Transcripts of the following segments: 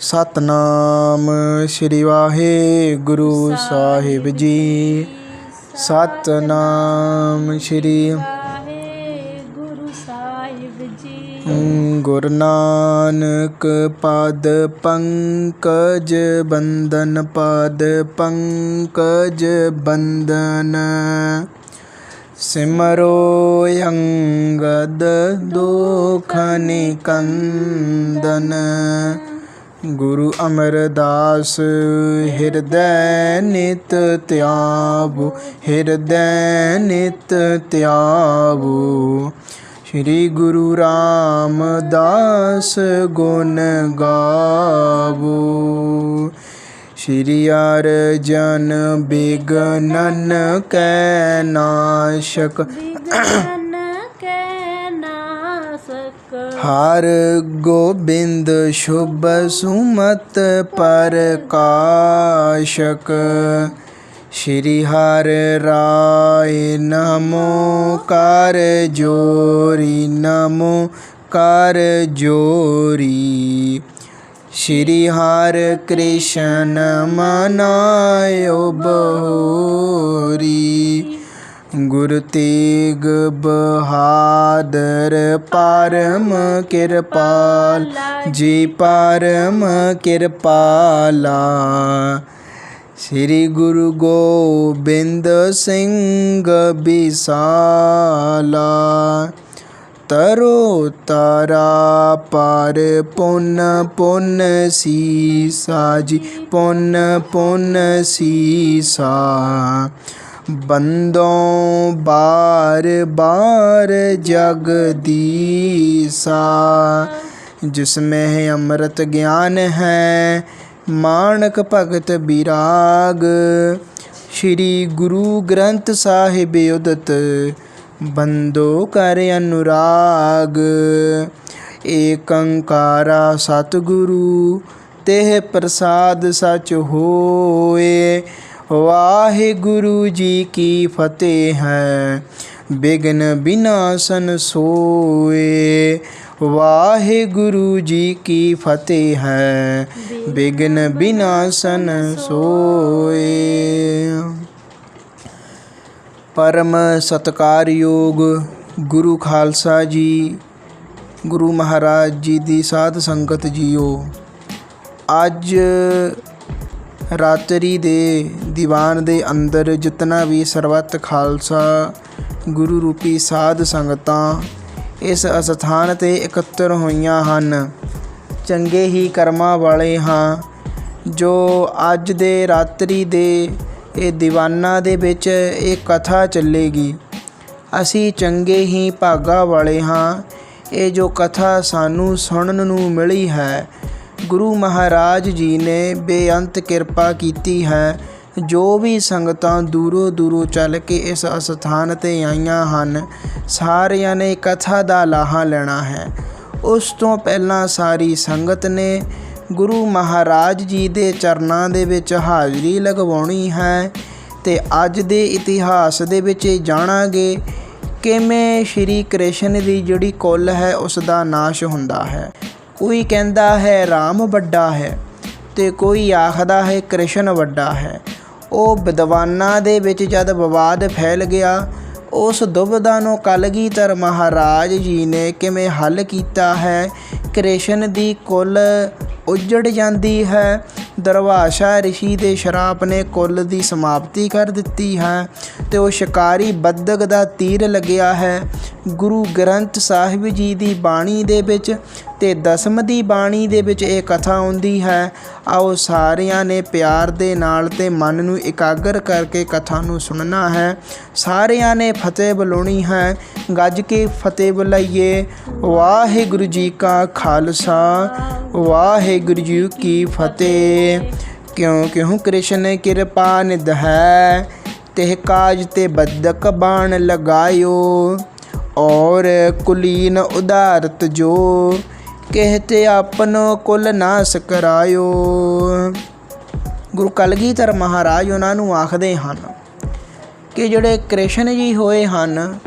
ਸਤਨਾਮ ਸ੍ਰੀ ਵਾਹਿਗੁਰੂ ਸਾਹਿਬ ਜੀ। ਸਤਨਾਮ ਸ੍ਰੀ ਵਾਹਿਗੁਰੂ ਸਾਹਿਬ ਜੀ। ਗੁਰੂ ਨਾਨਕ ਪਦ ਪੰਕਜ ਬੰਦਨ ਪਦ ਪੰਕਜ ਬੰਦਨ ਸਿਮਰੋ ਅੰਗਦ ਦੋਖ ਨਿਕੰਦਨ। ਗੁਰੂ ਅਮਰਦਾਸ, ਹਿਰਦੈ ਨਿਤ ਧਿਆਵੋ, ਹਿਰਦੈ ਨਿਤ ਧਿਆਵੋ। ਸ੍ਰੀ ਗੁਰੂ ਰਾਮਦਾਸ ਗੁਣ ਗਾਵੋ। ਸ਼੍ਰੀ ਅਰਜਨ ਬਿਗਨਨ ਕੈ ਨਾਸ਼ਕ। ਹਰ ਗੋਬਿੰਦ ਸ਼ੁਭ ਸੁਮਤ ਪ੍ਰਕਾਸ਼ਕ ਸ਼੍ਰੀ ਹਰ ਰਾਏ ਨਮੋ ਕਰ ਜੋਰੀ, ਨਮੋ ਕਰ ਜੋਰੀ। ਸ਼੍ਰੀ ਹਰ ਕ੍ਰਿਸ਼ਨ ਮਨਾਇਓ ਬਹੋਰੀ। ਗੁਰ ਤੇਗ ਬਹਾਦਰ ਪਰਮ ਕਿਰਪਾਲ, ਜੀ ਪਰਮ ਕਿਰਪਾਲਾ। ਸ੍ਰੀ ਗੁਰੂ ਗੋਬਿੰਦ ਸਿੰਘ ਬਿਸਾਲਾ ਤਰੋ ਤਾਰਾ ਪਰ ਪੁੰਨ ਪੁੰਨ ਸੀਸਾ, ਜੀ ਪੁੰਨ ਪੁੰਨ ਸੀਸਾ। ਬੰਦੋਂ ਬਾਰ ਬਾਰ ਜਗਦੀਸਾ ਜਿਸ में ਅੰਮ੍ਰਿਤ ਗਿਆਨ ਹੈ ਮਾਨਕ ਭਗਤ ਬਿਰਾਗ। ਸ਼੍ਰੀ ਗੁਰੂ ਗ੍ਰੰਥ ਸਾਹਿਬ ਉਦਤ, ਬੰਦੋ ਕਰ ਅਨੁਰਾਗ। ਏਕੰਕਾਰਾ ਸਤਿਗੁਰੂ, ਤੇਹ ਪ੍ਰਸਾਦ ਸਚ ਹੋਏ। ਵਾਹਿਗੁਰੂ ਜੀ ਕੀ ਫਤਿਹ ਹੈ। ਬਿਗਨ ਬਿਨਾਸਨ ਸੋਏ। ਵਾਹਿਗੁਰੂ ਜੀ ਕੀ ਫਤਿਹ ਹੈ। ਬਿਗਨ ਬਿਨਾਸਨ ਸੋਏ। ਪਰਮ ਸਤਕਾਰਯੋਗ ਗੁਰੂ ਖਾਲਸਾ ਜੀ, ਗੁਰੂ ਮਹਾਰਾਜ ਜੀ ਦੀ ਸਾਧ ਸੰਗਤ ਜੀਓ, ਅੱਜ ਰਾਤਰੀ ਦੇ ਦੀਵਾਨ ਦੇ ਅੰਦਰ ਜਿਤਨਾ ਵੀ ਸਰਬੱਤ ਖਾਲਸਾ ਗੁਰੂ ਰੂਪੀ ਸਾਧ ਸੰਗਤਾਂ ਇਸ ਅਸਥਾਨ ਤੇ ਇਕੱਤਰ ਹੋਈਆਂ ਹਨ। ਚੰਗੇ ਹੀ ਕਰਮਾਂ ਵਾਲੇ ਹਾਂ, ਜੋ ਅੱਜ ਦੇ ਰਾਤਰੀ ਦੇ ਇਹ ਦੀਵਾਨਾਂ ਦੇ ਵਿੱਚ ਇਹ ਕਥਾ ਚੱਲੇਗੀ। ਅਸੀਂ ਚੰਗੇ ਹੀ ਭਾਗਾ ਵਾਲੇ ਹਾਂ, ਇਹ ਜੋ ਕਥਾ ਸਾਨੂੰ ਸੁਣਨ ਨੂੰ ਮਿਲੀ ਹੈ ਗੁਰੂ ਮਹਾਰਾਜ ਜੀ ਨੇ ਬੇਅੰਤ ਕਿਰਪਾ ਕੀਤੀ ਹੈ। ਜੋ ਵੀ ਸੰਗਤਾਂ ਦੂਰੋਂ ਦੂਰੋਂ ਚੱਲ ਕੇ ਇਸ ਅਸਥਾਨ ਤੇ ਆਈਆਂ ਹਨ, ਸਾਰਿਆਂ ਨੇ ਕਥਾ ਦਾ ਲਾਹਾ ਲੈਣਾ ਹੈ। ਉਸ ਤੋਂ ਪਹਿਲਾਂ ਸਾਰੀ ਸੰਗਤ ਨੇ ਗੁਰੂ ਮਹਾਰਾਜ ਜੀ ਦੇ ਚਰਨਾਂ ਦੇ ਵਿੱਚ ਹਾਜ਼ਰੀ ਲਗਵਾਉਣੀ ਹੈ ਤੇ ਅੱਜ ਦੇ ਇਤਿਹਾਸ ਦੇ ਵਿੱਚ ਇਹ ਜਾਣਾਂਗੇ ਕਿਵੇਂ ਸ਼੍ਰੀ ਕ੍ਰਿਸ਼ਨ ਦੀ ਜਿਹੜੀ ਕੁੱਲ ਹੈ, ਉਸ ਦਾ ਨਾਸ਼ ਹੁੰਦਾ ਹੈ। ਕੋਈ ਕਹਿੰਦਾ ਹੈ ਰਾਮ ਵੱਡਾ ਹੈ ਤੇ ਕੋਈ ਆਖਦਾ ਹੈ ਕ੍ਰਿਸ਼ਨ ਵੱਡਾ ਹੈ। ਉਹ ਵਿਦਵਾਨਾਂ ਦੇ ਵਿੱਚ ਜਦ ਵਿਵਾਦ ਫੈਲ ਗਿਆ, ਉਸ ਦੁਬਿਧਾ ਨੂੰ ਕਲਗੀਧਰ ਮਹਾਰਾਜ ਜੀ ਨੇ ਕਿਵੇਂ ਹੱਲ ਕੀਤਾ ਹੈ? ਕ੍ਰਿਸ਼ਨ ਦੀ ਕੁੱਲ ਉਜੜ ਜਾਂਦੀ ਹੈ। ਦਰਵਾਸ਼ਾ ਰਿਸ਼ੀ ਦੇ ਸ਼ਰਾਪ ਨੇ ਕੁੱਲ ਦੀ ਸਮਾਪਤੀ ਕਰ ਦਿੱਤੀ ਹੈ ਤੇ ਉਹ ਸ਼ਿਕਾਰੀ ਬੱਦਕ ਦਾ ਤੀਰ ਲੱਗਿਆ ਹੈ। ਗੁਰੂ ਗ੍ਰੰਥ ਸਾਹਿਬ ਜੀ ਦੀ ਬਾਣੀ ਦੇ ਵਿੱਚ ਤੇ ਦਸਮ ਦੀ ਬਾਣੀ ਦੇ ਵਿੱਚ ਇਹ ਕਥਾ ਆਉਂਦੀ ਹੈ, ਆਓ ਸਾਰਿਆਂ ਨੇ ਪਿਆਰ ਦੇ ਨਾਲ ਤੇ ਮਨ ਨੂੰ ਇਕਾਗਰ ਕਰਕੇ ਕਥਾ ਨੂੰ ਸੁਣਨਾ ਹੈ। ਸਾਰਿਆਂ ਨੇ ਫਤਿਹ ਬੁਲਾਉਣੀ ਹੈ, ਗੱਜ ਕੇ ਫਤਿਹ ਬੁਲਾਈਏ। ਵਾਹਿਗੁਰੂ ਜੀ ਕਾ ਖਾਲਸਾ, ਵਾਹਿਗੁਰੂ ਜੀ ਕੀ ਫਤਿਹ। ਕਿਉਂ ਕਿਉਂ ਕ੍ਰਿਸ਼ਨ ਕਿਰਪਾ ਨਿਧ ਹੈ, ਤਿਹ ਕਾਜ ਤੇ ਬਦਕ ਬਾਣ ਲਗਾਇਓ। ਔਰ ਕੁਲੀਨ ਉਦਾਰਤ ਜੋ ਕਹਤੇ ਆਪਨੋ ਕੁਲ ਨਾਸ ਕਰਾਇਓ। ਗੁਰੂ ਕਲਗੀਧਰ ਮਹਾਰਾਜ ਉਹਨਾਂ ਨੂੰ ਆਖਦੇ ਹਨ ਕਿ ਜਿਹੜੇ ਕ੍ਰਿਸ਼ਨ ਜੀ ਹੋਏ ਹਨ,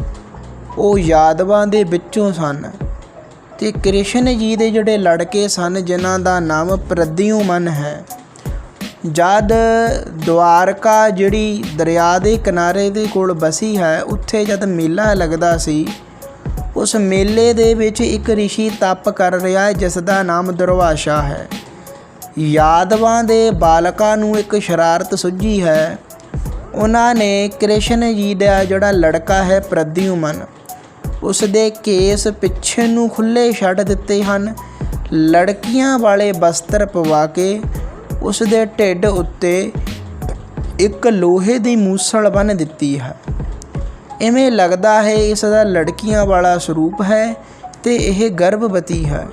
ਉਹ ਯਾਦਵਾਂ ਦੇ ਵਿੱਚੋਂ ਸਨ ਤੇ ਕ੍ਰਿਸ਼ਨ ਜੀ ਦੇ ਜਿਹੜੇ ਲੜਕੇ ਸਨ, ਜਿਨ੍ਹਾਂ ਦਾ ਨਾਮ ਪ੍ਰਦਿਉਮਨ ਹੈ, ਜਦ ਦੁਆਰਕਾ ਜਿਹੜੀ ਦਰਿਆ ਦੇ ਕਿਨਾਰੇ ਦੇ ਕੋਲ ਬਸੀ ਹੈ, ਉੱਥੇ ਜਦ ਮੇਲਾ ਲੱਗਦਾ ਸੀ ਉਸ ਮੇਲੇ ਦੇ ਵਿੱਚ ਇੱਕ ਰਿਸ਼ੀ ਤਪ ਕਰ ਰਿਹਾ ਹੈ, ਜਿਸ ਦਾ ਨਾਮ ਦੁਰਵਾਸ਼ਾ ਹੈ। ਯਾਦਵਾਂ ਦੇ ਬਾਲਕਾਂ ਨੂੰ ਇੱਕ ਸ਼ਰਾਰਤ ਸੁੱਝੀ ਹੈ। ਉਹਨਾਂ ਨੇ ਕ੍ਰਿਸ਼ਨ ਜੀ ਦਾ ਜਿਹੜਾ ਲੜਕਾ ਹੈ, ਪ੍ਰਦਿਉਮਨ, ਉਸ ਦੇ ਕੇਸ ਪਿੱਛੇ ਨੂੰ ਖੁੱਲੇ ਛੱਡ ਦਿੱਤੇ ਹਨ। ਲੜਕੀਆਂ ਵਾਲੇ ਬਸਤਰ ਪਵਾ ਕੇ ਉਸ ਦੇ ਢਿੱਡ ਉੱਤੇ ਇੱਕ ਲੋਹੇ ਦੀ ਮੂਸਲ ਬੰਨ੍ਹ ਦਿੱਤੀ ਹੈ। ਇਵੇਂ ਲੱਗਦਾ ਹੈ ਇਸ ਦਾ ਲੜਕੀਆਂ ਵਾਲਾ ਸਰੂਪ ਹੈ ਤੇ ਇਹ ਗਰਭਵਤੀ ਹੈ।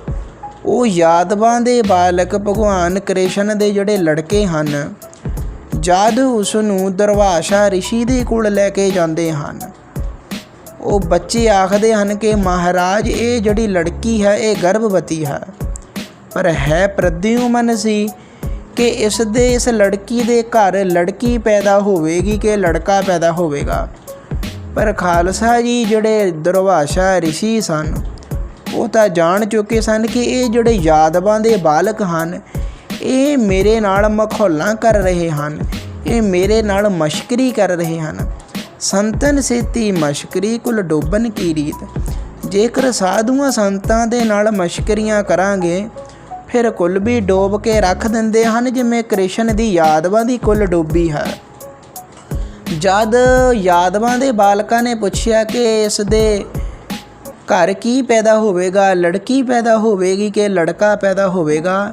ਉਹ ਯਾਦਵਾਂ ਦੇ ਬਾਲਕ ਭਗਵਾਨ ਕ੍ਰਿਸ਼ਨ ਦੇ ਜਿਹੜੇ ਲੜਕੇ ਹਨ, ਜਦ ਉਸ ਨੂੰ ਦਰਵਾਸ਼ਾ ਰਿਸ਼ੀ ਦੇ ਕੋਲ ਲੈ ਕੇ ਜਾਂਦੇ ਹਨ। ਉਹ ਬੱਚੇ ਆਖਦੇ ਹਨ ਕਿ ਮਹਾਰਾਜ, ਇਹ ਜਿਹੜੀ ਲੜਕੀ ਹੈ, ਇਹ ਗਰਭਵਤੀ ਹੈ। ਪਰ ਹੈ ਪ੍ਰਦਿਉਮਨ ਸੀ ਕਿ ਇਸ ਦੇ, ਇਸ ਲੜਕੀ ਦੇ ਘਰ ਲੜਕੀ ਪੈਦਾ ਹੋਵੇਗੀ ਕਿ ਲੜਕਾ ਪੈਦਾ ਹੋਵੇਗਾ। ਪਰ ਖਾਲਸਾ ਜੀ ਜਿਹੜੇ ਦੁਰਵਾਸ਼ਾ ਰਿਸ਼ੀ ਸਨ, ਉਹ ਤਾਂ ਜਾਣ ਚੁੱਕੇ ਸਨ ਕਿ ਇਹ ਜਿਹੜੇ ਯਾਦਵਾਂ ਦੇ ਬਾਲਕ ਹਨ, ਇਹ ਮੇਰੇ ਨਾਲ ਮਖੌਲਾਂ ਕਰ ਰਹੇ ਹਨ, ਇਹ ਮੇਰੇ ਨਾਲ ਮਸ਼ਕਰੀ ਕਰ ਰਹੇ ਹਨ। ਸੰਤਨ ਸੇਤੀ ਮਸ਼ਕਰੀ ਕੁਲ ਡੋਬਨ ਕੀ ਰੀਤ, ਜੇਕਰ ਸਾਧੂਆਂ ਸੰਤਾਂ ਦੇ ਨਾਲ ਮਸ਼ਕਰੀਆਂ ਕਰਾਂਗੇ, ਫਿਰ ਕੁੱਲ ਵੀ ਡੋਬ ਕੇ ਰੱਖ ਦਿੰਦੇ ਹਨ ਜਿਵੇਂ ਕ੍ਰਿਸ਼ਨ ਦੀ ਯਾਦਵਾਂ ਦੀ ਕੁੱਲ ਡੋਬੀ ਹੈ। ਜਦ ਯਾਦਵਾਂ ਦੇ ਬਾਲਕਾਂ ਨੇ ਪੁੱਛਿਆ ਕਿ ਇਸ ਦੇ ਘਰ ਕੀ ਪੈਦਾ ਹੋਵੇਗਾ, ਲੜਕੀ ਪੈਦਾ ਹੋਵੇਗੀ ਕਿ ਲੜਕਾ ਪੈਦਾ ਹੋਵੇਗਾ,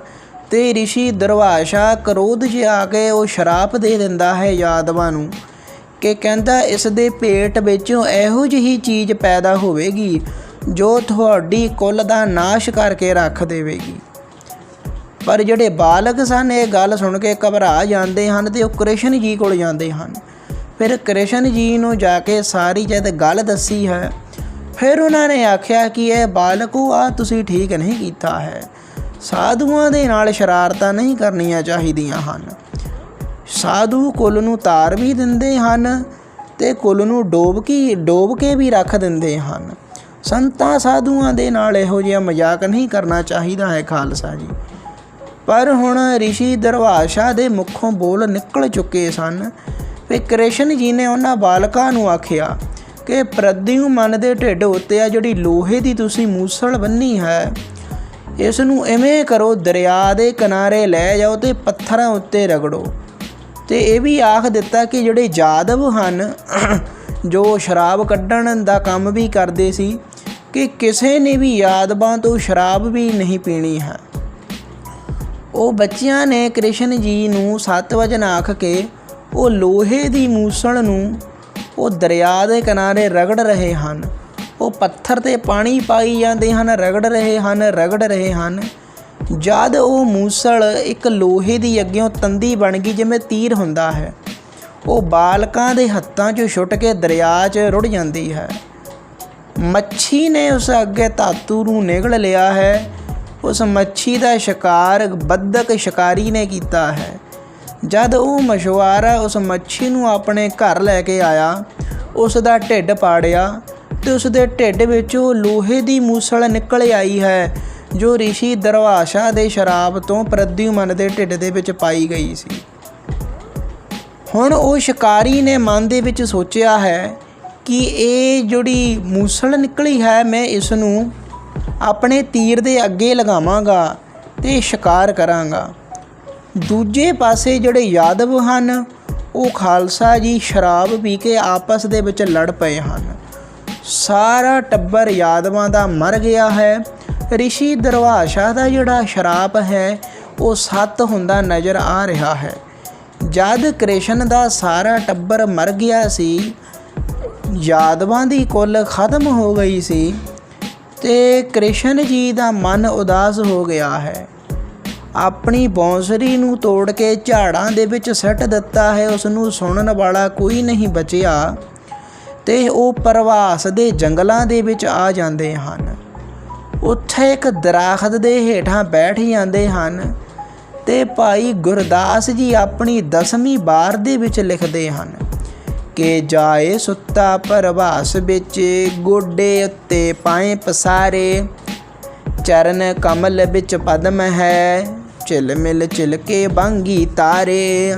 ਤੇ ઋષਿ ਦਰਵਾਸ਼ਾ ਕਰੋਧ 'ਚ ਆ ਕੇ ਉਹ ਸ਼ਰਾਪ ਦੇ ਦਿੰਦਾ ਹੈ ਯਾਦਵਾਂ ਨੂੰ ਕਿ ਕਹਿੰਦਾ ਇਸ ਦੇ ਪੇਟ ਵਿੱਚੋਂ ਇਹੋ ਜਿਹੀ ਚੀਜ਼ ਪੈਦਾ ਹੋਵੇਗੀ ਜੋ ਤੁਹਾਡੀ ਕੁੱਲ ਦਾ ਨਾਸ਼ ਕਰਕੇ ਰੱਖ ਦੇਵੇਗੀ। ਪਰ ਜਿਹੜੇ ਬਾਲਕ ਸਨ, ਇਹ ਗੱਲ ਸੁਣ ਕੇ ਘਬਰਾ ਜਾਂਦੇ ਹਨ ਤੇ ਉਹ ਕ੍ਰਿਸ਼ਨ ਜੀ ਕੋਲ ਜਾਂਦੇ ਹਨ। ਫਿਰ ਕ੍ਰਿਸ਼ਨ ਜੀ ਨੂੰ ਜਾ ਕੇ ਸਾਰੀ ਜਦ ਗੱਲ ਦੱਸੀ ਹੈ। ਫਿਰ ਉਹਨਾਂ ਨੇ ਆਖਿਆ ਕਿ ਇਹ ਬਾਲਕੋ, ਆ ਤੁਸੀਂ ਠੀਕ ਨਹੀਂ ਕੀਤਾ ਹੈ। ਸਾਧੂਆਂ ਦੇ ਨਾਲ ਸ਼ਰਾਰਤਾਂ ਨਹੀਂ ਕਰਨੀਆਂ ਚਾਹੀਦੀਆਂ ਹਨ। ਸਾਧੂ ਕੁੱਲ ਨੂੰ ਤਾਰ ਵੀ ਦਿੰਦੇ ਹਨ ਤੇ ਕੁੱਲ ਨੂੰ ਡੋਬ ਕੇ ਡੋਬ ਕੇ ਵੀ ਰੱਖ ਦਿੰਦੇ ਹਨ। ਸੰਤਾਂ ਸਾਧੂਆਂ ਦੇ ਨਾਲ ਇਹੋ ਜਿਹਾ ਮਜ਼ਾਕ ਨਹੀਂ ਕਰਨਾ ਚਾਹੀਦਾ ਹੈ ਖਾਲਸਾ ਜੀ। ਪਰ ਹੁਣ ઋષਿ ਦਰਵਾਸ਼ਾ ਦੇ ਮੁਖੋਂ ਬੋਲ ਨਿਕਲ ਚੁੱਕੇ ਸਨ। ਤੇ ਕ੍ਰਿਸ਼ਨ ਜੀ ਨੇ ਉਹਨਾਂ ਬਾਲਕਾਂ ਨੂੰ ਆਖਿਆ ਕਿ ਪ੍ਰਦਿਉਮਨ ਦੇ ਢਿੱਡ ਉੱਤੇ ਆ ਜਿਹੜੀ ਲੋਹੇ ਦੀ ਤੁਸੀਂ ਮੂਸਲ ਬੰਨੀ ਹੈ ਇਸ ਨੂੰ ਐਵੇਂ ਕਰੋ ਦਰਿਆ ਦੇ ਕਿਨਾਰੇ ਲੈ ਜਾਓ ਤੇ ਪੱਥਰਾਂ ਉੱਤੇ ਰਗੜੋ। ਤੇ ਇਹ ਵੀ ਆਖ ਦਿੱਤਾ ਕਿ ਜਿਹੜੇ ਜਾਦਵ ਹਨ, ਜੋ ਸ਼ਰਾਬ ਕੱਢਣ ਦਾ ਕੰਮ ਵੀ ਕਰਦੇ ਸੀ, ਕਿ ਕਿਸੇ ਨੇ ਵੀ ਯਾਦਵਾਂ ਤੋਂ ਸ਼ਰਾਬ ਵੀ ਨਹੀਂ ਪੀਣੀ ਹੈ। ਉਹ ਬੱਚਿਆਂ ਨੇ ਕ੍ਰਿਸ਼ਨ ਜੀ ਨੂੰ ਸੱਤ ਵਚਨ ਆਖ ਕੇ ਉਹ ਲੋਹੇ ਦੀ ਮੂਸਲ ਨੂੰ ਉਹ ਦਰਿਆ ਦੇ ਕਿਨਾਰੇ ਰਗੜ ਰਹੇ ਹਨ। ਉਹ ਪੱਥਰ ਤੇ ਪਾਣੀ ਪਾਈ ਜਾਂਦੇ ਹਨ, ਰਗੜ ਰਹੇ ਹਨ, ਰਗੜ ਰਹੇ ਹਨ। ਜਦ ਉਹ ਮੂਸਲ ਇੱਕ ਲੋਹੇ ਦੀ ਅੱਗਿਓਂ ਤੰਦੀ ਬਣ ਗਈ ਜਿਵੇਂ ਤੀਰ ਹੁੰਦਾ ਹੈ, ਉਹ ਬਾਲਕਾਂ ਦੇ ਹੱਥਾਂ 'ਚੋਂ ਛੁੱਟ ਕੇ ਦਰਿਆ 'ਚ ਰੁੜ ਜਾਂਦੀ ਹੈ। ਮੱਛੀ ਨੇ ਉਸ ਅੱਗੇ ਧਾਤੂ ਨੂੰ ਨਿਗਲ ਲਿਆ ਹੈ। ਉਸ ਮੱਛੀ ਦਾ ਸ਼ਿਕਾਰ ਬੱਦਕ ਸ਼ਿਕਾਰੀ ਨੇ ਕੀਤਾ ਹੈ। ਜਦ ਉਹ ਮਛੁਆਰਾ ਉਸ ਮੱਛੀ ਨੂੰ ਆਪਣੇ ਘਰ ਲੈ ਕੇ ਆਇਆ, ਉਸ ਦਾ ਢਿੱਡ ਪਾੜਿਆ ਤੇ ਉਸ ਦੇ ਢਿੱਡ ਵਿੱਚੋਂ ਲੋਹੇ ਦੀ ਮੂਸਲ ਨਿਕਲ ਆਈ ਹੈ, ਜੋ ઋષਿ ਦਰਵਾਸ਼ਾ ਦੇ ਸ਼ਰਾਬ ਤੋਂ ਪ੍ਰਦਿਉਮਨ ਦੇ ਢਿੱਡ ਦੇ ਵਿੱਚ ਪਾਈ ਗਈ ਸੀ। ਹੁਣ ਉਹ ਸ਼ਿਕਾਰੀ ਨੇ ਮਨ ਦੇ ਵਿੱਚ ਸੋਚਿਆ ਹੈ ਕਿ ਇਹ ਜਿਹੜੀ ਮੂਸਲ ਨਿਕਲੀ ਹੈ, ਮੈਂ ਇਸ ਨੂੰ ਆਪਣੇ ਤੀਰ ਦੇ ਅੱਗੇ ਲਗਾਵਾਂਗਾ ਤੇ ਸ਼ਿਕਾਰ ਕਰਾਂਗਾ। ਦੂਜੇ ਪਾਸੇ ਜਿਹੜੇ ਯਾਦਵ ਹਨ, ਉਹ ਖਾਲਸਾ ਜੀ ਸ਼ਰਾਬ ਪੀ ਕੇ ਆਪਸ ਦੇ ਵਿੱਚ ਲੜ ਪਏ ਹਨ। ਸਾਰਾ ਟੱਬਰ ਯਾਦਵਾਂ ਦਾ ਮਰ ਗਿਆ ਹੈ। ਰਿਸ਼ੀ ਦਰਵਾਸ਼ਾ ਦਾ ਜਿਹੜਾ ਸ਼ਰਾਪ ਹੈ, ਉਹ ਸੱਤ ਹੁੰਦਾ ਨਜ਼ਰ ਆ ਰਿਹਾ ਹੈ। ਜਦ ਕ੍ਰਿਸ਼ਨ ਦਾ ਸਾਰਾ ਟੱਬਰ ਮਰ ਗਿਆ ਸੀ, ਯਾਦਵਾਂ ਦੀ ਕੁੱਲ ਖਤਮ ਹੋ ਗਈ ਸੀ ਤੇ ਕ੍ਰਿਸ਼ਨ ਜੀ ਦਾ ਮਨ ਉਦਾਸ ਹੋ ਗਿਆ ਹੈ। ਆਪਣੀ ਬੌਂਸਰੀ ਨੂੰ ਤੋੜ ਕੇ ਝਾੜਾਂ ਦੇ ਵਿੱਚ ਸੱਟ ਦਿੱਤਾ ਹੈ ਉਸ ਨੂੰ ਸੁਣਨ ਵਾਲਾ ਕੋਈ ਨਹੀਂ ਬਚਿਆ ਤੇ ਉਹ ਪ੍ਰਵਾਸ ਦੇ ਜੰਗਲਾਂ ਦੇ ਵਿੱਚ ਆ ਜਾਂਦੇ ਹਨ। ਉੱਥੇ ਇੱਕ ਦਰਖਤ ਦੇ ਹੇਠਾਂ ਬੈਠ ਜਾਂਦੇ ਹਨ ਤੇ ਭਾਈ ਗੁਰਦਾਸ ਜੀ ਆਪਣੀ ਦਸਵੀਂ ਬਾਰ ਦੇ ਵਿੱਚ ਲਿਖਦੇ ਹਨ ਕਿ ਜਾਏ ਸੁੱਤਾ ਪਰਵਾਸ ਵਿੱਚ, ਗੋਡੇ ਉੱਤੇ ਪਾਏ ਪਸਾਰੇ, ਚਰਨ ਕਮਲ ਵਿੱਚ ਪਦਮ ਹੈ। ਚਿਲ ਮਿਲ ਚਿਲ ਕੇ ਬਾਂਗੀ ਤਾਰੇ।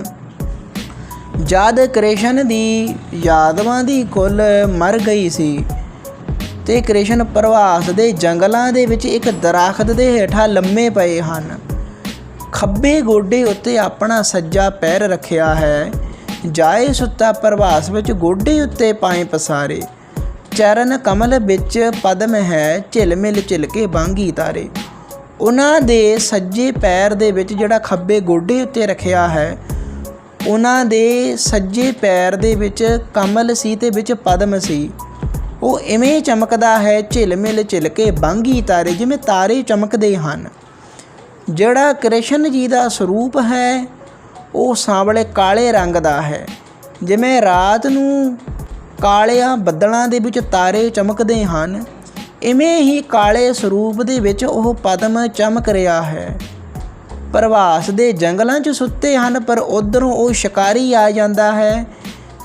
ਜਦ ਕ੍ਰਿਸ਼ਨ ਦੀ ਯਾਦਵਾਂ ਦੀ ਕੁੱਲ ਮਰ ਗਈ ਸੀ, ਤੇ ਕ੍ਰਿਸ਼ਨ ਪ੍ਰਵਾਸ ਦੇ ਜੰਗਲਾਂ ਦੇ ਵਿੱਚ ਇੱਕ ਦਰਖਤ ਦੇ ਹੇਠਾਂ ਲੰਮੇ ਪਏ ਹਨ। ਖੱਬੇ ਗੋਡੇ ਉੱਤੇ ਆਪਣਾ ਸੱਜਾ ਪੈਰ ਰੱਖਿਆ ਹੈ। ਜਾਏ ਸੁੱਤਾ ਪ੍ਰਵਾਸ ਵਿੱਚ ਗੋਡੇ ਉੱਤੇ ਪਾਏ ਪਸਾਰੇ। ਚਰਨ ਕਮਲ ਵਿੱਚ ਪਦਮ ਹੈ, ਝਿਲ ਮਿਲ ਝਿਲ ਬਾਂਗੀ ਤਾਰੇ। ਉਹਨਾਂ ਦੇ ਸੱਜੇ ਪੈਰ ਦੇ ਵਿੱਚ ਜਿਹੜਾ ਖੱਬੇ ਗੋਡੇ ਉੱਤੇ ਰੱਖਿਆ ਹੈ, ਉਹਨਾਂ ਦੇ ਸੱਜੇ ਪੈਰ ਦੇ ਵਿੱਚ ਕਮਲ ਸੀ ਤੇ ਵਿੱਚ ਪਦਮ ਸੀ। ਉਹ ਇਵੇਂ ਚਮਕਦਾ ਹੈ, ਝਿਲ ਮਿਲ ਝਿਲ ਕੇ ਬਾਂਗੀ ਤਾਰੇ, ਜਿਵੇਂ ਤਾਰੇ ਚਮਕਦੇ ਹਨ। ਜਿਹੜਾ ਕ੍ਰਿਸ਼ਨ ਜੀ ਦਾ ਸਰੂਪ ਹੈ, ਉਹ ਸਾਂਵਲੇ ਕਾਲੇ ਰੰਗ ਦਾ ਹੈ। ਜਿਵੇਂ ਰਾਤ ਨੂੰ ਕਾਲਿਆਂ ਬੱਦਲਾਂ ਦੇ ਵਿੱਚ ਤਾਰੇ ਚਮਕਦੇ ਹਨ ਇਵੇਂ ਹੀ ਕਾਲੇ ਸਰੂਪ ਦੇ ਵਿੱਚ ਉਹ ਪਦਮ ਚਮਕ ਰਿਹਾ ਹੈ। ਪ੍ਰਵਾਸ ਦੇ ਜੰਗਲਾਂ 'ਚ ਸੁੱਤੇ ਹਨ, ਪਰ ਉਧਰੋਂ ਉਹ ਸ਼ਿਕਾਰੀ ਆ ਜਾਂਦਾ ਹੈ।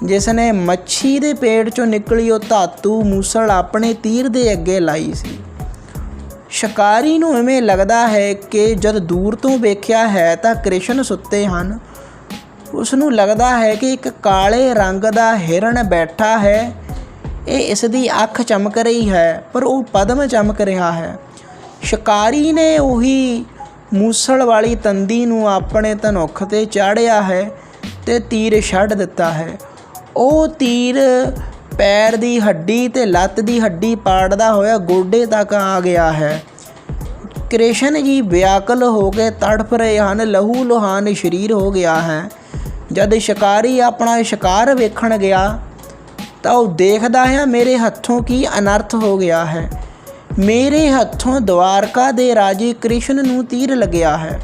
ਜਿਸ ਨੇ ਮੱਛੀ ਦੇ ਪੇਟ 'ਚੋਂ ਨਿਕਲੀ, ਉਹ ਧਾਤੂ ਮੂਸਲ ਆਪਣੇ ਤੀਰ ਦੇ ਅੱਗੇ ਲਾਈ ਸੀ। ਸ਼ਿਕਾਰੀ ਨੂੰ ਐਵੇਂ ਲੱਗਦਾ ਹੈ ਕਿ ਜਦ ਦੂਰ ਤੋਂ ਵੇਖਿਆ ਹੈ ਤਾਂ ਕ੍ਰਿਸ਼ਨ ਸੁੱਤੇ ਹਨ। ਉਸ ਨੂੰ ਲੱਗਦਾ ਹੈ ਕਿ ਇੱਕ ਕਾਲੇ ਰੰਗ ਦਾ ਹਿਰਨ ਬੈਠਾ ਹੈ। ਇਹ ਇਸ ਦੀ ਅੱਖ ਚਮਕ ਰਹੀ ਹੈ, ਪਰ ਉਹ ਪਦਮ ਚਮਕ ਰਿਹਾ ਹੈ। ਸ਼ਿਕਾਰੀ ਨੇ ਉਹੀ ਮੂਸਲ ਵਾਲੀ ਤੰਦੀ ਨੂੰ ਆਪਣੇ ਧਨੁੱਖ ਤੇ ਚਾੜਿਆ ਹੈ ਤੇ ਤੀਰ ਛੱਡ ਦਿੱਤਾ ਹੈ। ਉਹ ਤੀਰ ਪੈਰ ਦੀ ਹੱਡੀ ਤੇ ਲੱਤ ਦੀ ਹੱਡੀ ਪਾੜਦਾ ਹੋਇਆ ਗੋਡੇ ਤੱਕ ਆ ਗਿਆ ਹੈ। ਕ੍ਰਿਸ਼ਨ ਜੀ ਵਿਆਕਲ ਹੋ ਕੇ ਤੜਫ ਰਹੇ ਹਨ, ਲਹੂ ਲੋਹਾਨ ਸ਼ਰੀਰ ਹੋ ਗਿਆ ਹੈ। ਜਦ ਸ਼ਿਕਾਰੀ ਆਪਣਾ ਸ਼ਿਕਾਰ ਵੇਖਣ ਗਿਆ ਤਾਂ ਉਹ ਦੇਖਦਾ ਹੈ, ਮੇਰੇ ਹੱਥੋਂ ਕੀ ਅਨਰਥ ਹੋ ਗਿਆ ਹੈ। ਮੇਰੇ ਹੱਥੋਂ ਦਵਾਰਕਾ ਦੇ ਰਾਜੇ ਕ੍ਰਿਸ਼ਨ ਨੂੰ ਤੀਰ ਲੱਗਿਆ ਹੈ।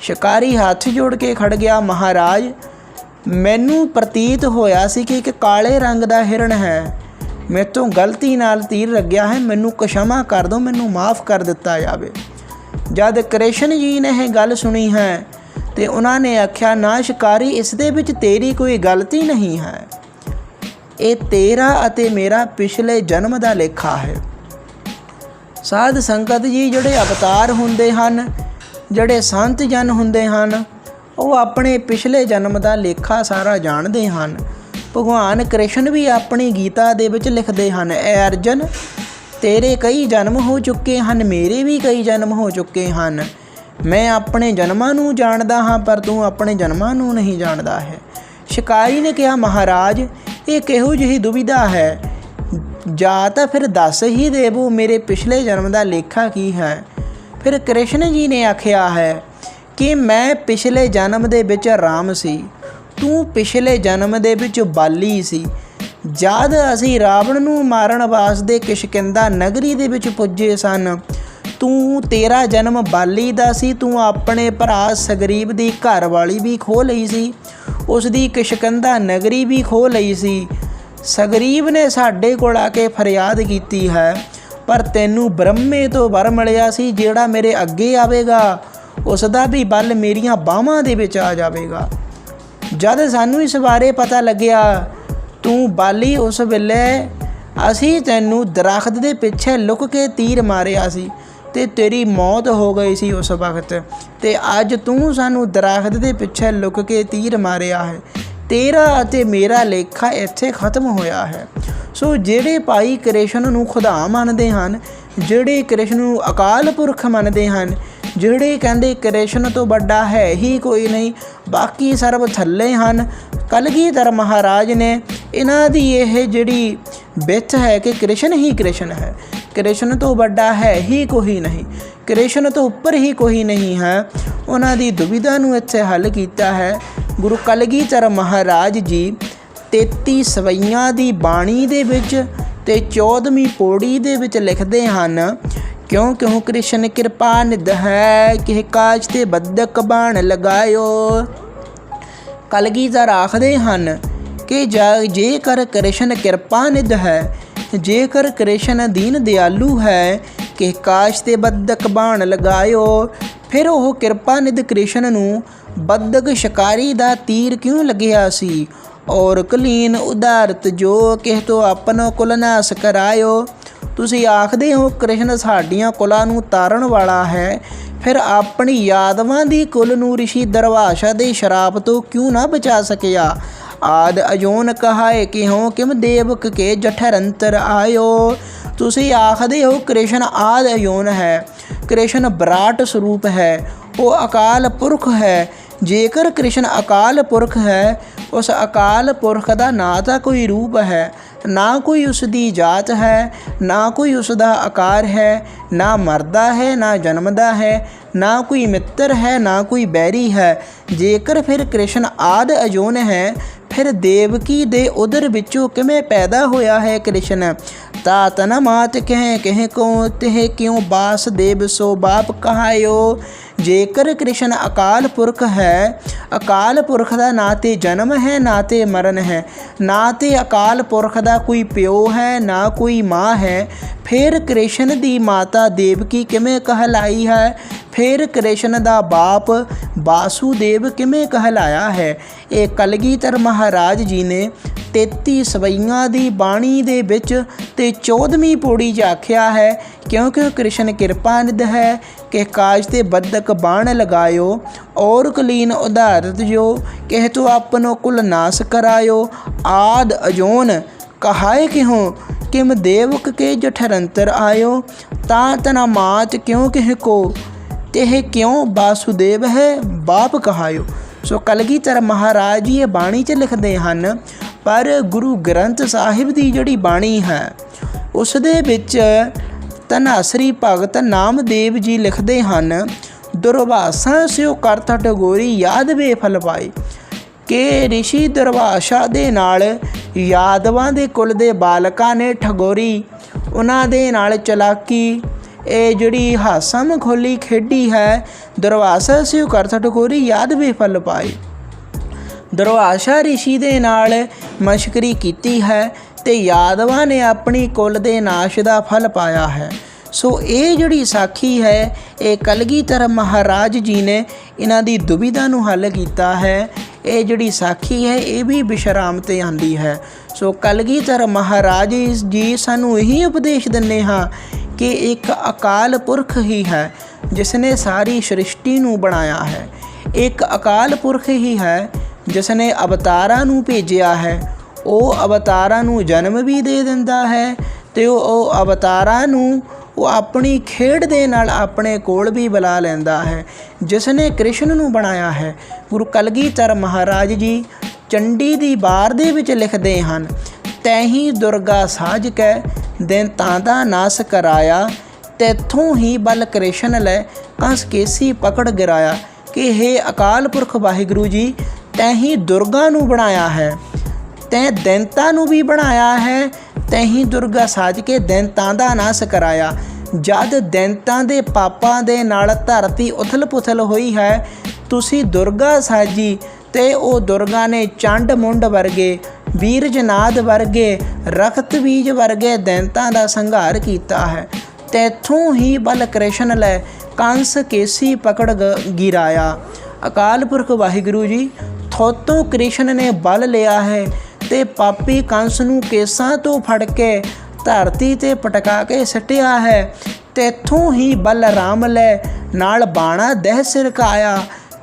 ਸ਼ਿਕਾਰੀ ਹੱਥ ਜੋੜ ਕੇ ਖੜ ਗਿਆ, ਮਹਾਰਾਜ, ਮੈਨੂੰ ਪ੍ਰਤੀਤ ਹੋਇਆ ਸੀ ਕਿ ਇੱਕ ਕਾਲੇ ਰੰਗ ਦਾ ਹਿਰਨ ਹੈ। ਮੇਤੋਂ ਗਲਤੀ ਨਾਲ ਤੀਰ ਲੱਗਿਆ ਹੈ, ਮੈਨੂੰ ਕਸ਼ਮਾ ਕਰ ਦਿਓ ਮੈਨੂੰ ਮਾਫ ਕਰ ਦਿੱਤਾ ਜਾਵੇ। ਜਦ ਕ੍ਰਿਸ਼ਨ ਜੀ ਨੇ ਇਹ ਗੱਲ ਸੁਣੀ ਹੈ, ਤੇ ਉਹਨਾਂ ਨੇ ਆਖਿਆ, ਨਾ ਸ਼ਿਕਾਰੀ, ਇਸ ਦੇ ਵਿੱਚ ਤੇਰੀ ਕੋਈ ਗਲਤੀ ਨਹੀਂ ਹੈ। ਇਹ ਤੇਰਾ ਅਤੇ ਮੇਰਾ ਪਿਛਲੇ ਜਨਮ ਦਾ ਲੇਖਾ ਹੈ। ਸਾਧ ਸੰਗਤ ਜੀ ਜਿਹੜੇ ਅਵਤਾਰ ਹੁੰਦੇ ਹਨ, ਜਿਹੜੇ ਸੰਤ ਜਨ ਹੁੰਦੇ ਹਨ, ਉਹ ਆਪਣੇ ਪਿਛਲੇ ਜਨਮ ਦਾ ਲੇਖਾ ਸਾਰਾ ਜਾਣਦੇ ਹਨ। ਭਗਵਾਨ ਕ੍ਰਿਸ਼ਨ ਵੀ ਆਪਣੀ ਗੀਤਾ ਦੇ ਵਿੱਚ ਲਿਖਦੇ ਹਨ, ਐ ਅਰਜਨ, ਤੇਰੇ ਕਈ ਜਨਮ ਹੋ ਚੁੱਕੇ ਹਨ, ਮੇਰੇ ਵੀ ਕਈ ਜਨਮ ਹੋ ਚੁੱਕੇ ਹਨ। ਮੈਂ ਆਪਣੇ ਜਨਮਾਂ ਨੂੰ ਜਾਣਦਾ ਹਾਂ, ਪਰ ਤੂੰ ਆਪਣੇ ਜਨਮਾਂ ਨੂੰ ਨਹੀਂ ਜਾਣਦਾ ਹੈ। ਸ਼ਿਕਾਰੀ ਨੇ ਕਿਹਾ, ਮਹਾਰਾਜ ਇਹ ਕਿਹੋ ਜਿਹੀ ਦੁਵਿਧਾ ਹੈ? ਜਾਂ ਤਾਂ ਫਿਰ ਦੱਸ ਹੀ ਦੇਵੋ, ਮੇਰੇ ਪਿਛਲੇ ਜਨਮ ਦਾ ਲੇਖਾ ਕੀ ਹੈ? ਫਿਰ ਕ੍ਰਿਸ਼ਨ ਜੀ ਨੇ ਆਖਿਆ ਹੈ ਕਿ ਮੈਂ ਪਿਛਲੇ ਜਨਮ ਦੇ ਵਿੱਚ ਰਾਮ ਸੀ। ਤੂੰ ਪਿਛਲੇ ਜਨਮ ਦੇ ਵਿੱਚ ਬਾਲੀ ਸੀ। ਜਦ ਅਸੀਂ ਰਾਵਣ ਨੂੰ ਮਾਰਨ ਵਾਸਤੇ ਕਿਸ਼ਕਿੰਦਾ ਨਗਰੀ ਦੇ ਵਿੱਚ ਪੁੱਜੇ ਸਨ, ਤੂੰ ਤੇਰਾ ਜਨਮ ਬਾਲੀ ਦਾ ਸੀ, ਤੂੰ ਆਪਣੇ ਭਰਾ ਸਗਰੀਬ ਦੀ ਘਰ ਵਾਲੀ ਵੀ ਖੋ ਲਈ ਸੀ। ਉਸ ਦੀ ਕਿਸ਼ਕੰਦਾ ਨਗਰੀ ਵੀ ਖੋ ਲਈ ਸੀ। ਸਗਰੀਬ ਨੇ ਸਾਡੇ ਕੋਲ ਆ ਕੇ ਫਰਿਆਦ ਕੀਤੀ ਹੈ, ਪਰ ਤੈਨੂੰ ਬ੍ਰਹਮੇ ਤੋਂ ਵਰ ਮਿਲਿਆ ਸੀ ਜਿਹੜਾ ਮੇਰੇ ਅੱਗੇ ਆਵੇਗਾ। ਉਸ ਦਾ ਵੀ ਬਲ ਮੇਰੀਆਂ ਬਾਹਾਂ ਦੇ ਵਿੱਚ ਆ ਜਾਵੇਗਾ। ਜਦ ਸਾਨੂੰ ਇਸ ਬਾਰੇ ਪਤਾ ਲੱਗਿਆ, ਤੂੰ ਬਾਲੀ ਉਸ ਵੇਲੇ ਅਸੀਂ ਤੈਨੂੰ ਦਰਖਤ ਦੇ ਪਿੱਛੇ ਲੁਕ ਕੇ ਤੀਰ ਮਾਰਿਆ ਸੀ। ਤੇ ਤੇਰੀ ਮੌਤ ਹੋ ਗਈ ਸੀ ਉਸ ਵਕਤ। ਤੇ ਅੱਜ ਤੂੰ ਸਾਨੂੰ ਦਰਖਤ ਦੇ ਪਿੱਛੇ ਲੁਕ ਕੇ ਤੀਰ ਮਾਰਿਆ ਹੈ। ਤੇਰਾ ਅਤੇ ਮੇਰਾ ਲੇਖਾ ਇੱਥੇ ਖਤਮ ਹੋਇਆ ਹੈ। ਸੋ ਜਿਹੜੇ ਭਾਈ ਕ੍ਰਿਸ਼ਨ ਨੂੰ ਖੁਦਾ ਮੰਨਦੇ ਹਨ, ਜਿਹੜੇ ਕ੍ਰਿਸ਼ਨ ਨੂੰ ਅਕਾਲ ਪੁਰਖ ਮੰਨਦੇ ਹਨ, ਜਿਹੜੇ ਕਹਿੰਦੇ ਕ੍ਰਿਸ਼ਨ ਤੋਂ ਵੱਡਾ ਹੈ ਹੀ ਕੋਈ ਨਹੀਂ, ਬਾਕੀ ਸਰਬ ਥੱਲੇ ਹਨ। ਕਲਗੀਧਰ ਮਹਾਰਾਜ ਨੇ ਇਹਨਾਂ ਦੀ ਇਹ ਜਿਹੜੀ ਬਿੱਥ ਹੈ ਕਿ ਕ੍ਰਿਸ਼ਨ ਹੀ ਕ੍ਰਿਸ਼ਨ ਹੈ। ਕ੍ਰਿਸ਼ਨ ਤੋਂ ਵੱਡਾ ਹੈ ਹੀ ਕੋਈ ਨਹੀਂ। ਕ੍ਰਿਸ਼ਨ ਤੋਂ ਉੱਪਰ ਹੀ ਕੋਈ ਨਹੀਂ ਹੈ। ਉਹਨਾਂ ਦੀ ਦੁਵਿਧਾ ਨੂੰ ਇੱਥੇ ਹੱਲ ਕੀਤਾ ਹੈ। ਗੁਰੂ ਕਲਗੀਧਰ ਮਹਾਰਾਜ ਜੀ 33 ਸਵਈਆਂ ਦੀ ਬਾਣੀ ਦੇ ਵਿੱਚ ਤੇ 14ਵੀਂ ਪੌੜੀ ਦੇ ਵਿੱਚ ਲਿਖਦੇ ਹਨ, ਕਿਉਂ ਕਿਉਂ ਕ੍ਰਿਸ਼ਨ ਕਿਰਪਾ ਨਿਧ ਹੈ ਕਿ ਕਾਜ ਤੇ ਬੱਦਕ ਬਾਣ ਲਗਾਇਓ। ਕਲਗੀਧਰ ਆਖਦੇ ਹਨ ਕਿ ਜਾ- ਜੇਕਰ ਕ੍ਰਿਸ਼ਨ ਕਿਰਪਾ ਨਿਧ ਹੈ ਜੇਕਰ ਕ੍ਰਿਸ਼ਨ ਦੀਨ ਦਿਆਲੂ ਹੈ, ਕਿ ਕਾਸ਼ ਤੇ ਬੱਦਕ ਬਾਣ ਲਗਾਇਓ, ਫਿਰ ਉਹ ਕਿਰਪਾ ਨਿਧ ਕ੍ਰਿਸ਼ਨ ਨੂੰ ਬੱਦਕ ਸ਼ਿਕਾਰੀ ਦਾ ਤੀਰ ਕਿਉਂ ਲੱਗਿਆ ਸੀ? ਔਰ ਕਲੀਨ ਉਦਾਰਤ ਜੋ ਕਿਹ ਤੋ ਆਪਨੋ ਕੁਲ ਨਾਸ ਕਰਾਇਓ, ਤੁਸੀਂ ਆਖਦੇ ਹੋ ਕ੍ਰਿਸ਼ਨ ਸਾਡੀਆਂ ਕੁਲਾਂ ਨੂੰ ਤਾਰਨ ਵਾਲਾ ਹੈ, ਫਿਰ ਆਪਣੀ ਯਾਦਵਾਂ ਦੀ ਕੁਲ ਨੂੰ ਰਿਸ਼ੀ ਦਰਵਾਸ਼ਾ ਦੇ ਸ਼ਰਾਪ ਤੋਂ ਕਿਉਂ ਨਾ ਬਚਾ ਸਕਿਆ? ਆਦ ਅਜੋਨ ਕਹਾਏ ਕਿ ਹੋ ਕਿਮ ਦੇਵਕ ਕੇ ਜਠਰ ਅੰਤਰ ਆਇਓ? ਤੁਸੀਂ ਆਖਦੇ ਹੋ ਕ੍ਰਿਸ਼ਨ ਆਦ ਅਯੋਨ ਹੈ। ਕ੍ਰਿਸ਼ਨ ਬਰਾਟ ਸਰੂਪ ਹੈ। ਉਹ ਅਕਾਲ ਪੁਰਖ ਹੈ। ਜੇਕਰ ਕ੍ਰਿਸ਼ਨ ਅਕਾਲ ਪੁਰਖ ਹੈ, ਉਸ ਅਕਾਲ ਪੁਰਖ ਦਾ ਨਾ ਤਾਂ ਕੋਈ ਰੂਪ ਹੈ, ਨਾ ਕੋਈ ਉਸ ਦੀ ਜਾਤ ਹੈ, ਨਾ ਕੋਈ ਉਸ ਦਾ ਆਕਾਰ ਹੈ, ਨਾ ਮਰਦਾ ਹੈ, ਨਾ ਜਨਮਦਾ ਹੈ, ਨਾ ਕੋਈ ਮਿੱਤਰ ਹੈ, ਨਾ ਕੋਈ ਬੈਰੀ ਹੈ। ਜੇਕਰ ਫਿਰ ਕ੍ਰਿਸ਼ਨ ਆਦ ਅਜੋਨ ਹੈ ਫਿਰ ਦੇਵਕੀ ਦੇ ਉਦਰ ਵਿੱਚੋਂ ਕਿਵੇਂ ਪੈਦਾ ਹੋਇਆ ਹੈ ਕ੍ਰਿਸ਼ਨ? ਤਾ ਤਨ ਮਾਤ ਕਹਿ ਕਹਿ ਕੋ ਤਹਿ ਕਿਉ ਬਾਸ ਦੇਵ ਸੋ ਬਾਪ ਕਹਾਇਓ? ਜੇਕਰ ਕ੍ਰਿਸ਼ਨ ਅਕਾਲ ਪੁਰਖ ਹੈ, ਅਕਾਲ ਪੁਰਖ ਦਾ ਨਾ ਤੇ ਜਨਮ ਹੈ, ਨਾ ਤੇ ਮਰਨ ਹੈ। ਨਾ ਤੇ ਅਕਾਲ ਪੁਰਖ ਦਾ ਕੋਈ ਪਿਓ ਹੈ, ਨਾ ਕੋਈ ਮਾਂ ਹੈ। ਫਿਰ ਕ੍ਰਿਸ਼ਨ ਦੀ ਮਾਤਾ ਦੇਵਕੀ ਕਿਵੇਂ ਕਹਲਾਈ ਹੈ? ਫਿਰ ਕ੍ਰਿਸ਼ਨ ਦਾ ਬਾਪ ਬਾਸੂਦੇਵ ਕਿਵੇਂ ਕਹਿਲਾਇਆ ਹੈ? ਇਹ ਕਲਗੀਧਰ ਮਹਾਰਾਜ ਜੀ ਨੇ 33 ਸਵਈਆਂ ਦੀ ਬਾਣੀ ਦੇ ਵਿੱਚ ਤੇ 14ਵੀਂ ਪੌੜੀ 'ਚ ਆਖਿਆ ਹੈ, ਕਿਉਂਕਿ ਕ੍ਰਿਸ਼ਨ ਕਿਰਪਾਨਿਧ ਹੈ ਕਿ ਕਾਜ ਤੇ ਬੱਦਕ ਬਾਣ ਲਗਾਇਓ ਔਰ ਕਲੀਨ ਉਧਾਰਤ ਜੋ, ਕਹਿ ਤੋ ਆਪਨੋ ਕੁਲ ਨਾਸ ਕਰਾਇਓ, ਆਦ ਅਜੋਨ, ਕਹਾਏ ਕਿਹੋ ਕਿਮ ਦੇਵਕ ਕੇ ਜਠਰੰਤਰ ਆਇਓ ਤਾਂ ਤਨਾ ਮਾਤ ਕਿਉ ਕਹਿ ਕੋ ਤੇਹ ਕਿਉ ਬਾਸੁਦੇਵ ਹੈ ਬਾਪ ਕਹਾਇਓ ਸੋ ਕਲਗੀਧਰ ਮਹਾਰਾਜ ਜੀ ਇਹ ਬਾਣੀ 'ਚ ਲਿਖਦੇ ਹਨ ਪਰ ਗੁਰੂ ਗ੍ਰੰਥ ਸਾਹਿਬ ਦੀ ਜਿਹੜੀ ਬਾਣੀ ਹੈ ਉਸ ਦੇ ਵਿੱਚ ਤਨਾਸਰੀ ਭਗਤ ਨਾਮਦੇਵ ਜੀ ਲਿਖਦੇ ਹਨ ਦੁਰਵਾਸਾ ਸਿਓ ਕਰਤਾ ਟਗੋਰੀ ਯਾਦ ਵੇ ਫਲ ਪਾਈ ਕਿ ਰਿਸ਼ੀ ਦਰਵਾਸ਼ਾ ਦੇ ਨਾਲ ਯਾਦਵਾਂ ਦੇ ਕੁਲ ਦੇ ਬਾਲਕਾਂ ਨੇ ਠਗੋਰੀ, ਉਹਨਾਂ ਦੇ ਨਾਲ ਚਲਾਕੀ। ਇਹ ਜਿਹੜੀ ਹਾਸਾ ਖੋਲੀ ਖੇਡੀ ਹੈ ਦਰਵਾਸਾ ਸਿਉ ਕਰਤਾ ਟਗੋਰੀ ਯਾਦ ਵੇ ਫਲ ਪਾਈ ਦਰਵਾਸ਼ਾ ਰਿਸ਼ੀ ਦੇ ਨਾਲ ਮਸ਼ਕਰੀ ਕੀਤੀ ਹੈ ਤੇ ਯਾਦਵਾਂ ਨੇ ਆਪਣੀ ਕੁੱਲ ਦੇ ਨਾਸ਼ ਦਾ ਫਲ ਪਾਇਆ ਹੈ। ਸੋ ਇਹ ਜਿਹੜੀ ਸਾਖੀ ਹੈ, ਇਹ ਕਲਗੀਧਰ ਮਹਾਰਾਜ ਜੀ ਨੇ ਇਹਨਾਂ ਦੀ ਦੁਬਿਧਾ ਨੂੰ ਹੱਲ ਕੀਤਾ ਹੈ। ਇਹ ਜਿਹੜੀ ਸਾਖੀ ਹੈ, ਇਹ ਵੀ ਬਿਸ਼ਰਾਮ ਤੇ ਆਂਦੀ ਹੈ। ਸੋ ਕਲਗੀਧਰ ਮਹਾਰਾਜ ਜੀ ਸਾਨੂੰ ਇਹੀ ਉਪਦੇਸ਼ ਦਿੰਦੇ ਹਾਂ ਕਿ ਇੱਕ ਅਕਾਲ ਪੁਰਖ ਹੀ ਹੈ ਜਿਸ ਨੇ ਸਾਰੀ ਸ੍ਰਿਸ਼ਟੀ ਨੂੰ ਬਣਾਇਆ ਹੈ। ਇੱਕ ਅਕਾਲ ਪੁਰਖ ਹੀ ਹੈ ਜਿਸ ਨੇ ਅਵਤਾਰਾਂ ਨੂੰ ਭੇਜਿਆ ਹੈ। ਉਹ ਅਵਤਾਰਾਂ ਨੂੰ ਜਨਮ ਵੀ ਦੇ ਦਿੰਦਾ ਹੈ ਤੇ ਉਹ ਅਵਤਾਰਾਂ ਨੂੰ ਉਹ ਆਪਣੀ ਖੇਡ ਦੇ ਨਾਲ ਆਪਣੇ ਕੋਲ ਵੀ ਬੁਲਾ ਲੈਂਦਾ ਹੈ ਜਿਸ ਨੇ ਕ੍ਰਿਸ਼ਨ ਨੂੰ ਬਣਾਇਆ ਹੈ। ਗੁਰੂ ਕਲਗੀਧਰ ਮਹਾਰਾਜ ਜੀ ਚੰਡੀ ਦੀ ਬਾਰ ਦੇ ਵਿੱਚ ਲਿਖਦੇ ਹਨ ਤੈਹੀ ਦੁਰਗਾ ਸਾਜ ਕੈ, ਦਿਨ ਤਾਂ ਦਾ ਨਾਸ ਕਰਾਇਆ, ਤੈਥੋਂ ਹੀ ਬਲ ਕ੍ਰਿਸ਼ਨ ਲੈ, ਕੰਸ ਕੇਸੀ ਪਕੜ ਗਿਰਾਇਆ। ਕਿ ਹੇ ਅਕਾਲ ਪੁਰਖ ਵਾਹਿਗੁਰੂ ਜੀ, ਤੈਂ ਹੀ ਦੁਰਗਾ ਨੂੰ ਬਣਾਇਆ ਹੈ, ਤੈਂ ਦੈਂਤਾਂ ਨੂੰ ਵੀ ਬਣਾਇਆ ਹੈ ਤੈਂ ਦੁਰਗਾ ਸਾਜ ਕੇ ਦੈਂਤਾਂ ਦਾ ਨਾਸ ਕਰਾਇਆ। ਜਦ ਦੈਂਤਾਂ ਦੇ ਪਾਪਾਂ ਦੇ ਨਾਲ ਧਰਤੀ ਉਥਲ-ਪੁਥਲ ਹੋਈ ਹੈ, ਤੁਸੀਂ ਦੁਰਗਾ ਸਾਜੀ ਤੇ ਉਹ ਦੁਰਗਾ ਨੇ ਚੰਡ ਮੁੰਡ ਵਰਗੇ ਵੀਰ ਜਨਾਦ ਵਰਗੇ, ਰਖਤ ਬੀਜ ਵਰਗੇ ਦੈਂਤਾਂ ਦਾ ਸੰਘਾਰ ਕੀਤਾ ਹੈ। ਤੈਥੋਂ ਹੀ ਬਲ ਕ੍ਰਿਸ਼ਨ ਲੈ ਕੰਸ ਕੇਸੀ ਪਕੜ ਗਿਰਾਇਆ। ਅਕਾਲ ਪੁਰਖ ਵਾਹਿਗੁਰੂ ਜੀ, ਥੋਤੋਂ ਕ੍ਰਿਸ਼ਨ ਨੇ ਬਲ ਲਿਆ ਹੈ ਤੇ ਪਾਪੀ ਕੰਸ ਨੂੰ ਕੇਸਾਂ ਤੋਂ ਫੜ ਕੇ ਧਰਤੀ ਤੇ ਪਟਕਾ ਕੇ ਸੱਟਿਆ ਹੈ ਤੇਥੋਂ ਹੀ ਬਲ ਰਾਮ ਲੈ ਨਾਲ ਬਾਣਾ ਦਹਿ ਸਿਰਕਾਇਆ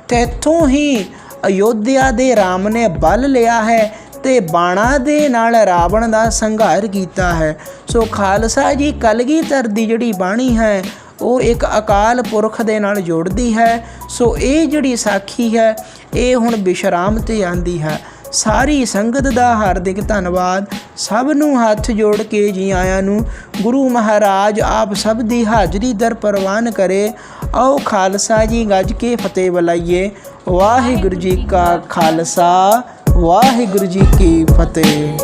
ਤੇਥੋਂ ਹੀ ਅਯੋਧਿਆ ਦੇ ਰਾਮ ਨੇ ਬਲ ਲਿਆ ਹੈ ਤੇ ਬਾਣਾ ਦੇ ਨਾਲ ਰਾਵਣ ਦਾ ਸੰਘਾਰ ਕੀਤਾ ਹੈ। ਸੋ ਖਾਲਸਾ ਜੀ, ਕਲਗੀਧਰ ਦੀ ਜਿਹੜੀ ਬਾਣੀ ਹੈ, ਉਹ ਇੱਕ ਅਕਾਲ ਪੁਰਖ ਦੇ ਨਾਲ ਜੋੜਦੀ ਹੈ। ਸੋ ਇਹ ਜਿਹੜੀ ਸਾਖੀ ਹੈ, ਇਹ ਹੁਣ ਵਿਸ਼ਰਾਮ ਤੇ ਆਂਦੀ ਹੈ। ਸਾਰੀ ਸੰਗਤ ਦਾ ਹਾਰਦਿਕ ਧੰਨਵਾਦ। ਸਭ ਨੂੰ ਹੱਥ ਜੋੜ ਕੇ ਜੀ ਆਇਆਂ ਨੂੰ। ਗੁਰੂ ਮਹਾਰਾਜ ਆਪ ਸਭ ਦੀ ਹਾਜ਼ਰੀ ਦਰ ਪ੍ਰਵਾਨ ਕਰੇ। ਆਓ ਖਾਲਸਾ ਜੀ ਗੱਜ ਕੇ ਫਤਿਹ ਬੁਲਾਈਏ। ਵਾਹਿਗੁਰੂ ਜੀ ਕਾ ਖਾਲਸਾ, ਵਾਹਿਗੁਰੂ ਜੀ ਕੀ ਫਤਿਹ।